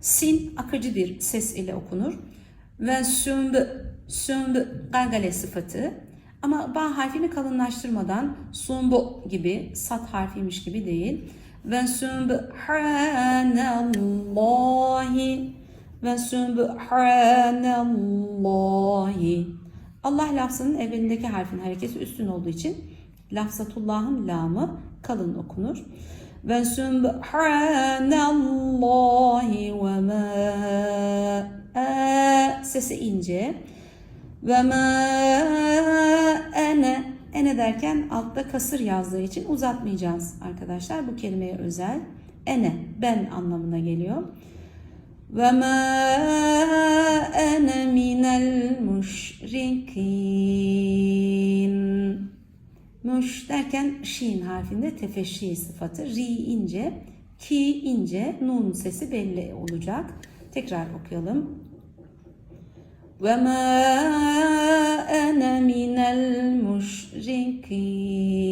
Sin akıcı bir ses ile okunur. Ve sümbü, sümbü gargale sıfatı. Ama ba harfini kalınlaştırmadan sumbu gibi, sat harfiymiş gibi değil. Ve sübhanallahi ve sübhanallahi. Allah lafzının evvelindeki harfin hareketi üstün olduğu için lafzatullah'ın lamı kalın okunur. Ve sübhanallahi ve ma a sesi ince. Ve ma ene ene derken altta kasır yazdığı için uzatmayacağız arkadaşlar. Bu kelimeye özel. Ene ben anlamına geliyor. Ve ma ene minel müşrikin. Muş derken şin harfinde tefeşşi sıfatı. Ri ince, ki ince, nun sesi belli olacak. Tekrar okuyalım. Ve ma ene minel müşrikin.